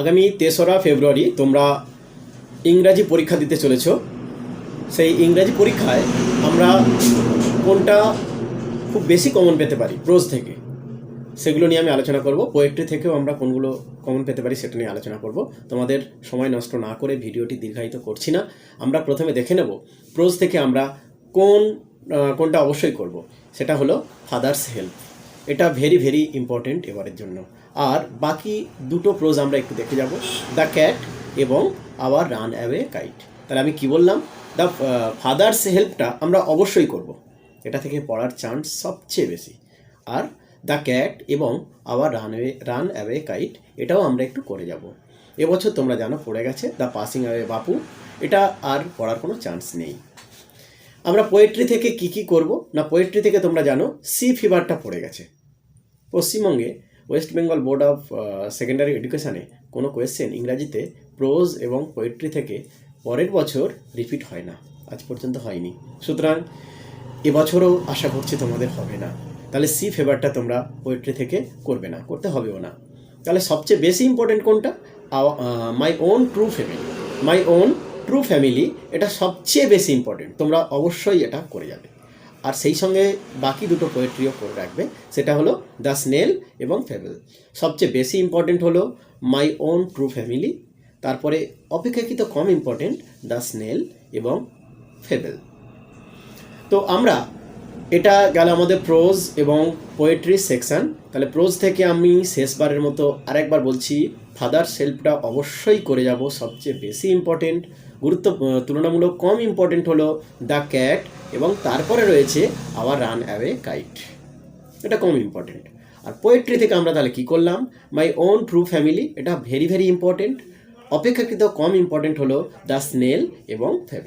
আগামী তেসরা ফেব্রুয়ারি তোমরা ইংরাজি পরীক্ষা দিতে চলেছ। সেই ইংরাজি পরীক্ষায় আমরা কোনটা খুব বেশি কমন পেতে পারি প্রোজ থেকে। সেগুলো নিয়ে আমি আলোচনা করব। পোয়েট্রি থেকেও আমরা কোনগুলো কমন পেতে পারি সেটা নিয়ে আলোচনা করব। তোমাদের সময় নষ্ট না করে ভিডিওটি দীর্ঘায়িত করছি না। আমরা প্রথমে দেখে নেব প্রোজ থেকে আমরা কোন কোনটা অবশ্যই করব। সেটা হলো ফাদার্স হেল্প এটা ভেরি ভেরি ইম্পর্টেন্ট এবারের জন্য। আর বাকি দুটো প্রোজ আমরা একটু দেখে যাব। দ্য ক্যাট এবং আওয়ার রান অ্যাওয়ে কাইট তাহলে আমি কি বললাম? দ্য ফাদার্স হেল্পটা আমরা অবশ্যই করব। এটা থেকে পড়ার চান্স সবচেয়ে বেশি। আর দ্য ক্যাট এবং our runway run away kite এটাও আমরা একটু করে যাব। এবছর তোমরা জানো, পড়ে গেছে দ্য পাসিং অ্যাওয়ে বাপু। এটা আর পড়ার কোনো চান্স নেই। আমরা পোয়েট্রি থেকে কি কি করব? না পোয়েট্রি থেকে তোমরা জানো সি ফিভারটা পড়ে গেছে। পশ্চিমবঙ্গে West Bengal board of secondary এডুকেশানে কোনো কোয়েশ্চেন ইংরাজিতে প্রোজ এবং পোয়েট্রি থেকে পরের বছর রিপিট হয় না। আজ পর্যন্ত হয়নি। সুতরাং এবছরও আশা করছি তোমাদের হবে না। তাহলে সি ফেভারটা তোমরা পোয়েট্রি থেকে করবে না, করতে হবেও না। তাহলে সবচেয়ে বেশি ইম্পর্টেন্ট কোনটা? My own true family my own true family এটা সবচেয়ে বেশি ইম্পর্টেন্ট তোমরা অবশ্যই এটা করে যাবে। আর সেই সঙ্গে বাকি দুটো পোয়েট্রিও করে রাখবে। সেটা হলো দ্য স্নেল এবং ফেবেল সবচেয়ে বেশি ইম্পর্টেন্ট হলো মাই ওন ট্রু ফ্যামিলি তারপরে অপেক্ষাকৃত কম ইম্পর্টেন্ট দ্য স্নেল এবং ফেবেল তো আমরা এটা গেল আমাদের প্রোজ এবং পোয়েট্রি সেকশন তাহলে প্রোজ থেকে আমি শেষবারের মতো আরেকবার বলছি ফাদার সেলফটা অবশ্যই করে যাব। সবচেয়ে বেশি ইম্পর্টেন্ট গুরুত্ব তুলনামূলক কম ইম্পর্টেন্ট হলো দ্য ক্যাট এবং তারপরে রয়েছে আওয়ার রান অ্যাওয়ে কাইট এটা কম ইম্পর্টেন্ট আর পোয়েট্রি থেকে আমরা তাহলে কি করলাম? মাই ওন ট্রু ফ্যামিলি এটা ভেরি ভেরি ইম্পর্টেন্ট অপেক্ষাকৃত কম ইম্পর্টেন্ট হলো দ্য স্নেল এবং ফেবেল